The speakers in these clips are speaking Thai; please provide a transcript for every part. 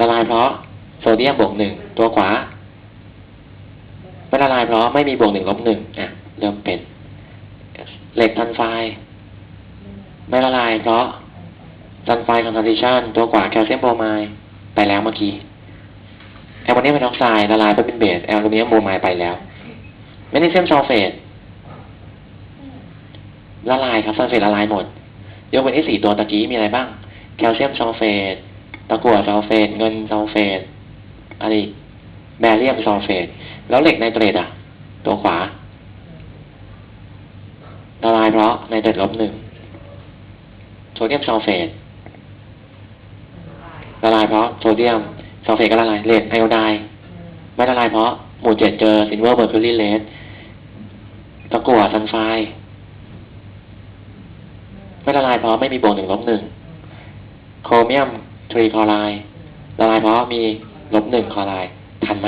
ละลายเพราะโซเดียมบวกหนึ่งตัวขวาไม่ละลายเพราะไม่มีบวกหนึ่งลบหนึ่งอะเริ่มเป็น เหล็กทันไฟไม่ละลายเพราะซันไฟคอนซันชันตัวขวาแคลเซียมโบรไมด์ไปแล้วเมื่อกี้แอลโมเนียมไฮดรอกไซด์ละลายไปเป็นเบสแอลโมเนียมโบรไมด์ไปแล้วแมกนีเซียมซัลเฟตละลายครับซัลเฟตละลายหมดยกเว้นที่สี่ตัวตะกี้มีอะไรบ้าง แคลเซียมซัลเฟต ตะกั่วซัลเฟตเงินซัลเฟตอะไรแบเรียมซัลเฟตแล้วเหล็กไนเตรตอะ ตัวขวาละลายเพราะไนเตรตลบหนึ่งโซเดียมซัลเฟตละลายเพราะโซเดียมซัลเฟตก็ละลายเหลดไอโอไดไม่ละลายเพราะหมู่เจ็ดเจอซินเวอร์เมอร์คิวรีเลสตะกั่วซันไฟไม่ละลายเพราะไม่มีโบวกหนึ่งลบหนึ่งโครเมียม ทรีคลอไรด์ละลายเพราะมีลบหนึ่งคลอไรด์ทันไหม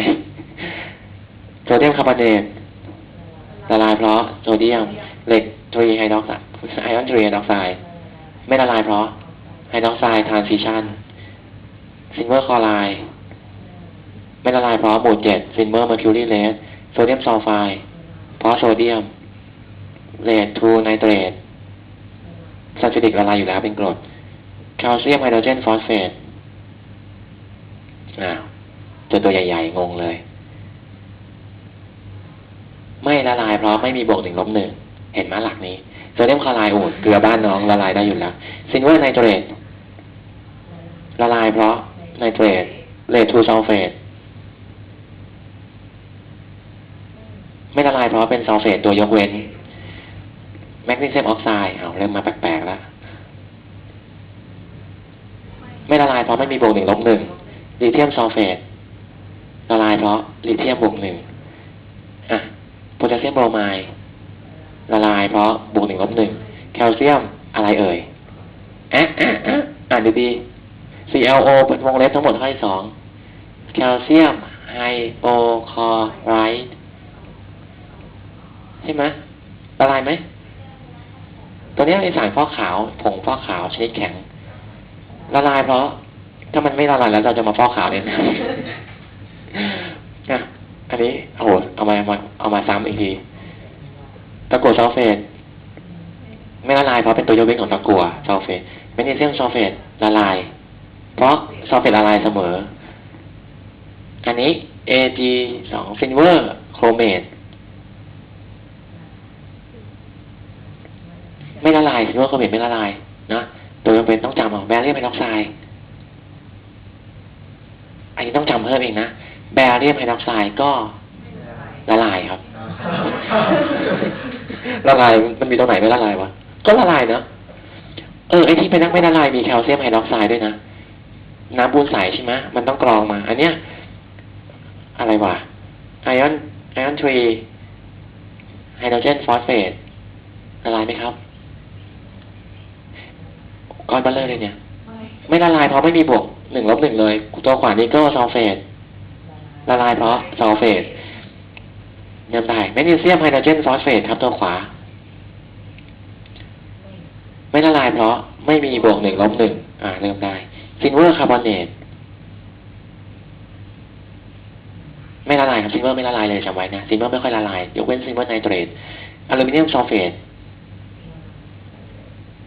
โซเดียมคาร์บอเนตละลายเพราะโซเดียมเหล็กทรีไฮดรอกไซด์ไอออนทรีไฮดรอกไซด์ไม่ละลายเพราะไฮดรอกไซด์ทรานซิชันซินเวอร์คลอไรด์ไม่ละลายเพราะหมู่เจ็ดซินเวอร์เมอร์คิวรีเลสโซเดียมซัลไฟด์เพราะโซเดียมเลดทูไนเตรตซัลฟิดิกละลายอยู่แล้วเป็นกรด แคลเซียมไฮโดรเจนฟอสเฟตอ้าวเจอตัวใหญ่ ๆ งงเลย ไม่ละลายเพราะไม่มีบวกหนึ่งลบหนึ่ง เห็นไหมหลักนี้โซเดียมคลอไรด์อูดเกลือบ้านน้องละลายได้อยู่แล้วซินเวอร์ไนเตรตละลายเพราะไนเตรตเลทูซัลเฟตไม่ละลายเพราะเป็นซัลเฟตตัวยกเว้น แมกนีเซียมออกไซด์เอาเริ่มมาแปลกๆแล้ว ไม่ละลายเพราะไม่มีบวกหนึ่งลบหนึ่งลิเธียมซัลเฟตละลายเพราะลิเธียมบวกหนึ่งอะโพแทสเซียมโบรไมด์ละลายเพราะบวกหนึ่งลบหนึ่งแคลเซียมอะไรเอ่ยอะอะอะอ่านดีๆ ClO เปิดวงเล็บทั้งหมดข้อที่สองแคลเซียมไฮโปคลอไรด์ใช่ไหมละลายไหมตัวนี้เป็นสารฟอกขาว ผงฟอกขาวชนิดแข็ง ละลายเพราะ ถ้ามันไม่ละลายแล้วเราจะมาฟอกขาวเนี่ยนะนะอันนี้โอ้โหเอามาเอามาเอามาซ้ำอีกทีตะกั่วซัลเฟตไม่ละลายเพราะเป็นตัวยกเว้นของตะกั่วซัลเฟตแมกนีเซียมซัลเฟตละลาย เพราะซัลเฟตละลายเสมอ อันนี้ Ag สองซินเวอร์โครเมตไม่ละลายซินเวอร์โครเมตไม่ละลายนะ ตัวจำเป็นต้องจำเอาแบเรียมไฮดรอกไซด์อันนี้ต้องจำเพิ่มเองนะแบเรียมไฮดรอกไซด์ก็ละลายครับ ละลายมันมีตรงไหนไม่ละลายวะ ก็ละลายเนอะเออไอที่เป็นนักไม่ละลายมีแคลเซียมไฮดรอกไซด์ด้วยนะ น้ำปูนใสใช่ไหมมันต้องกรองมา อันเนี้ย อะไรวะไอออนไอออนทรีไฮโดรเจนฟอสเฟตละลายไหมครับ ก้อนเบลเลอร์เลยเนี่ย ไม่ละลายเพราะไม่มีบวกหนึ่งลบหนึ่งเลย ตัวขวานิกเกิลซัลเฟตละลายเพราะซัลเฟตยังได้แมกนีเซียมไฮโดรเจนฟอสเฟตครับตัวขวา ไม่ละลายเพราะไม่มีบวกหนึ่งลบหนึ่งอ่าเริ่มได้ซินเวอร์คาร์บอเนตไม่ละลายครับซินเวอร์ไม่ละลายเลยจำไว้นะซินเวอร์ไม่ค่อยละลายยกเว้นซินเวอร์ไนเตรตอลูมิเนียมซัลเฟต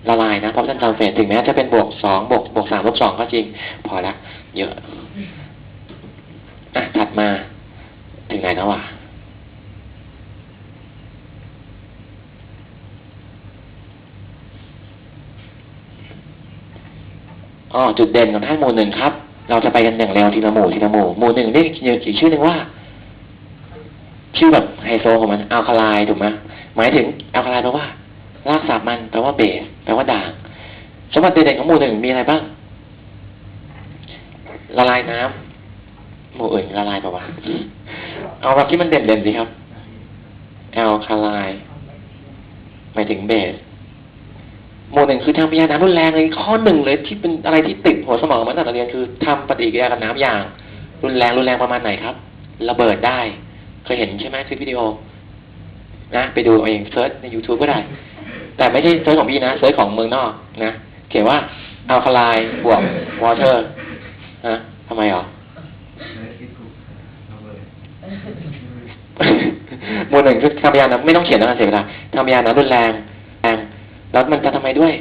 ละลายนะเพราะเป็นซัลเฟตถึงแม้จะเป็นบวกสองบวกบวกสามลบสองก็จริง พอละเยอะอะถัดมาถึงไหนแล้ววะอ๋อจุดเด่นของท่านหมู่หนึ่งครับ เราจะไปกันอย่างเร็วทีละหมู่ทีละหมู่หมู่หนึ่งเรียกอีกชื่อหนึ่งว่า ชื่อแบบไฮโซของมันอัลคาไลถูกไหมหมายถึงอัลคาไลแปลว่า รากศัพท์มันแปลว่าเบสแปลว่าด่าง สมบัติเด่นของหมู่หนึ่งมีอะไรบ้าง ละลายน้ำหมู่อื่นละลายแปลว่าเอาแบบที่มันเด่นๆสิครับอัลคาไลหมายถึงเบสโมหนึ่งคือทำปฏิกิริยาน้ำรุนแรงเลยข้อหนึ่งเลยที่เป็นอะไรที่ติดหัวสมองมาตั้งแต่เรียนคือทำปฏิกิริยากับน้ำอย่าง รุนแรงรุนแรงประมาณไหนครับ ระเบิดได้ เคยเห็นใช่ไหมคลิปวิดีโอนะไปดูเอาเองเซิร์ชใน YouTube ก็ได้ แต่ไม่ใช่เซิร์ชของพี่นะเซิร์ชของเมืองนอกนะเขียนว่าอัลคาไลบวกวอเตอร์นะทำไมหรอหมวดหนึ่งคือทำยานะไม่ต้องเขียนนะเสียเวลาทำยานะรุนแรงแรงแล้วมันจะทำไมด้วย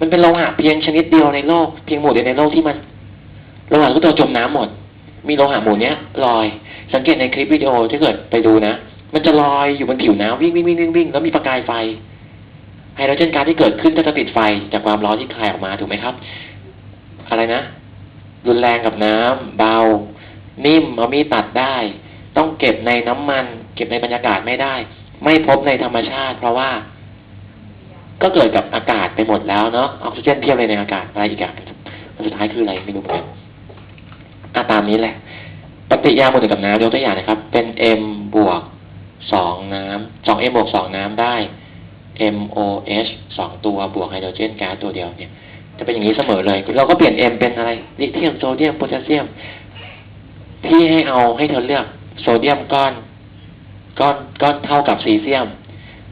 มันเป็นโลหะเพียงชนิดเดียวในโลกเพียงหมู่เดียวในโลกที่มันโลหะทุกตัวจมน้ำหมด มีโลหะหมู่เนี้ยลอย สังเกตในคลิปวิดีโอที่เกิดไปดูนะ มันจะลอยอยู่บนผิวน้ำวิ่งวิ่งวิ่งวิ่งวิ่งแล้วมีประกายไฟ ไฮโดรเจนก๊าซที่เกิดขึ้นก็จะติดไฟจากความร้อนที่คายออกมาถูกไหมครับ อะไรนะ รุนแรงกับน้ำเบา นิ่มเอามีดตัดได้ ต้องเก็บในน้ำมัน เก็บในบรรยากาศไม่ได้ ไม่พบในธรรมชาติ เพราะว่า ก็เกิดกับอากาศไปหมดแล้วเนาะออกซิเจนเพียบเลยในอากาศอะไรอีกอย่างอันสุดท้ายคืออะไรไม่รู้เหมือนกันอะตามนี้แหละ ปฏิกิริยาหมวลหนึ่งกับน้ำยกตัวอย่างนะครับ เป็น m บวกสองน้ำสอง m บวกสองน้ำได้ MOH สองตัวบวกไฮโดรเจนก๊าซตัวเดียวเนี่ย จะเป็นอย่างนี้เสมอเลย เราก็เปลี่ยน M เป็นอะไรลิเธียมโซเดียมโพแทสเซียมพี่ให้เอาให้เธอเลือกโซเดียมก้อน ก้อนก้อนเท่ากับซีเซียม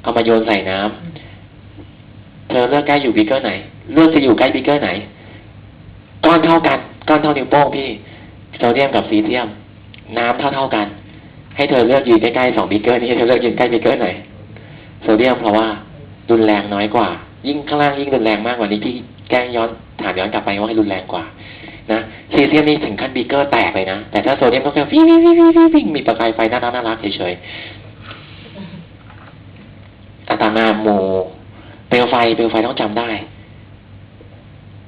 เอามาโยนใส่น้ำเธอเลือกใกล้อยู่บิ๊กเกอร์ไหน เลือกจะอยู่ใกล้บิ๊กเกอร์ไหน ก้อนเท่ากัน ก้อนเท่านิ้วโป้งพี่โซเดียมกับซีเซียม น้ำเท่าเท่ากัน ให้เธอเลือกยืนใกล้ๆสองบิ๊กเกอร์นี้ให้เธอเลือกยืนใกล้บิ๊กเกอร์ไหนโซเดียมเพราะว่า รุนแรงน้อยกว่า ยิ่งข้างล่างยิ่งรุนแรงมากกว่านี้พี่แกล้งย้อนถามย้อนกลับไปว่าให้รุนแรงกว่านะซีเซียมนี่ถึงขั้นบีเกอร์แตกเลยนะ แต่ถ้าโซเดียมก็แค่ฟิวฟิวฟิวฟิวฟิวมีประกายไฟน่ารักน่ารักเฉยๆอาตามมาหมู่เปลวไฟเปลวไฟต้องจำได้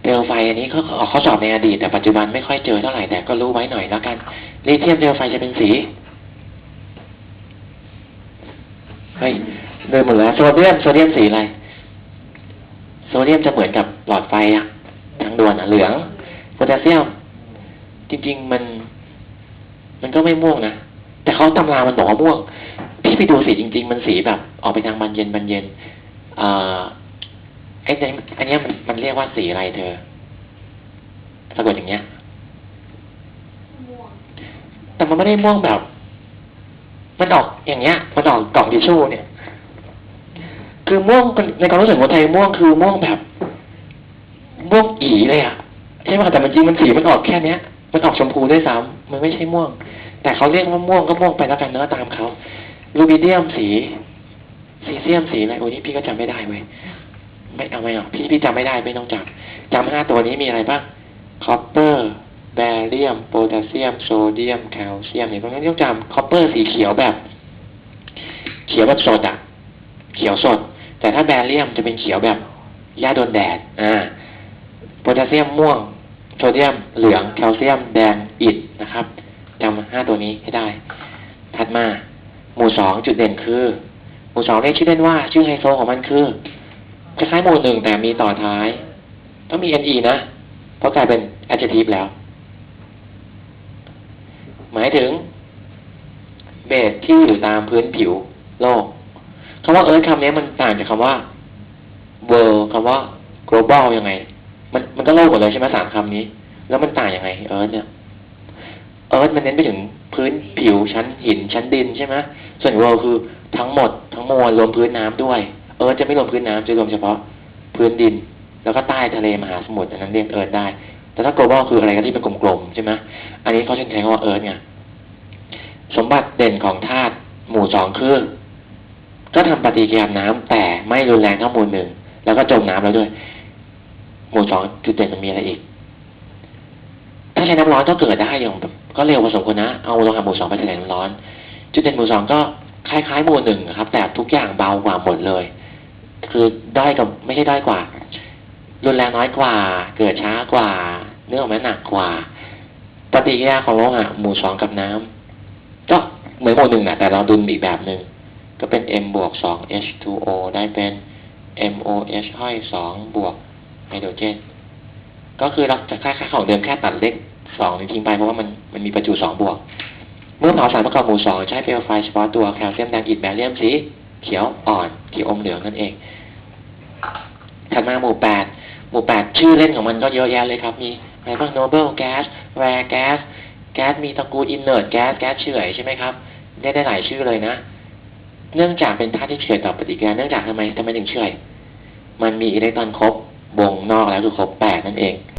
เปลวไฟอันนี้เขาเขาสอบในอดีต แต่ปัจจุบันไม่ค่อยเจอเท่าไหร่แต่ก็รู้ไว้หน่อยแล้วกันลิเธียมเปลวไฟจะเป็นสีเฮ้ย เดินหมดแล้วโซเดียมโซเดียมสีอะไร โซเดียมจะเหมือนกับหลอดไฟอะทางด่วนอะเหลืองโพแทสเซียม จริง ๆ มัน มันก็ไม่ม่วงนะ แต่เขาตำรามันบอกว่าม่วง พี่ไปดูสีจริง ๆ มันสีแบบ ออกไปทางบานเย็นบานเย็นเอ่อไอ้เนี่ยอันเนี้ยมันมันเรียกว่าสีอะไรเธอสะกดอย่างเงี้ยแต่มันไม่ได้ม่วงแบบ มันออกอย่างเงี้ย มันออกกล่องทิชชู่เนี่ย คือม่วงในความรู้สึกของไทยม่วงคือม่วงแบบม่วงอีเลยอะใช่ไหมแต่มันจริงมันสีมันออกแค่เนี้ย มันออกชมพูด้วยซ้ำมันไม่ใช่ม่วง แต่เขาเรียกว่าม่วงก็ม่วงไปแล้วกันเนื้อตามเขาลูบิเดียมสีซีเซียมสีอะไรโอ้นี่พี่ก็จำไม่ได้เว้ยไม่เอาไม่เอาพี่พี่จำไม่ได้ไม่ต้องจำจำห้าตัวนี้มีอะไรบ้างคอปเปอร์แบเรียมโพแทสเซียมโซเดียมแคลเซียมเนี่ยพวกนี้ต้องจำคอปเปอร์สีเขียวแบบ เขียวแบบสดอะเขียวสด แต่ถ้าแบเรียมจะเป็นเขียวแบบหญ้าโดนแดดอ่าโพแทสเซียมม่วง โซเดียมเหลืองแคลเซียมแดงอิฐนะครับจำห้าตัวนี้ให้ได้ ถัดมา หมู่สองจุดเด่นคือ หมู่สองเรียกชื่อเล่นว่า ชื่อไฮโซของมันคือคล้ายๆหมู่หนึ่งแต่มีต่อท้าย ต้องมี ne นะ เพราะกลายเป็น adjective แล้ว หมายถึง เบสที่อยู่ตามพื้นผิวโลก คำว่าเอิร์ธคำนี้มันต่างจากคำว่า world คำว่า global ยังไง มันมันก็โลกหมดเลยใช่ไหมสามคำนี้ แล้วมันต่างยังไงเอิร์ธเนี่ยเอิร์ธมันเน้นไปถึงพื้นผิวชั้นหินชั้นดินใช่ไหมส่วน world คือทั้งหมดทั้งมวลรวมพื้นน้ำด้วย เอิร์ธจะไม่รวมพื้นน้ำจะรวมเฉพาะพื้นดิน แล้วก็ใต้ทะเลมหาสมุทรอันนั้นเรียกเอิร์ธได้ แต่ถ้า global คืออะไรก็ที่เป็นกลมๆใช่ไหมอันนี้เขาใช้คำว่าเอิร์ธไงสมบัติเด่นของธาตุหมู่สองคือ ก็ทำปฏิกิริยาน้ำแต่ไม่รุนแรงเท่าหมู่หนึ่งแล้วก็จมน้ำแล้วด้วย หมู่สองจุดเด่นมันมีอะไรอีก ถ้าใช้น้ำร้อนก็เกิดได้อย่างก็เร็วพอสมควรนะ เอาโลหะหมู่สองไปใส่น้ำร้อน จุดเด่นหมู่สองก็คล้ายๆหมู่หนึ่งครับ แต่ทุกอย่างเบากว่าหมดเลย คือได้กับไม่ใช่ได้กว่า รุนแรงน้อยกว่า เกิดช้ากว่า เนื้อออกมาหนักกว่า ปฏิกิริยาของโลหะหมู่สองกับน้ำก็เหมือนหมู่หนึ่งนะแต่เราดุลอีกแบบหนึ่ง ก็เป็น m บวกสอง H2O ได้เป็น MOH ห้อยสองบวกไฮโดรเจน ก็คือเราจะคล้ายๆของเดิมแค่ตัดเลขสองนี้ทิ้งไปเพราะว่ามันมันมีประจุสองบวก เมื่อเผาสารประกอบหมู่สองใช้เปลวไฟเฉพาะตัวแคลเซียมแดงอิฐแบเรียมสีเขียวอ่อนที่อมเหลืองนั่นเอง ถัดมาหมู่แปดหมู่แปดชื่อเล่นของมันก็เยอะแยะเลยครับ มีอะไรบ้าง noble gas rare gas แก๊สมีตระกูล inert gas แก๊สเฉื่อยใช่ไหมครับได้ได้หลายชื่อเลยนะ เนื่องจากเป็นธาตุที่เฉื่อยต่อปฏิกิริยาเนื่องจากทำไมทำไมถึงเฉื่อยมันมีอิเล็กตรอนครบวงนอกแล้วคือครบแปดนั่นเอง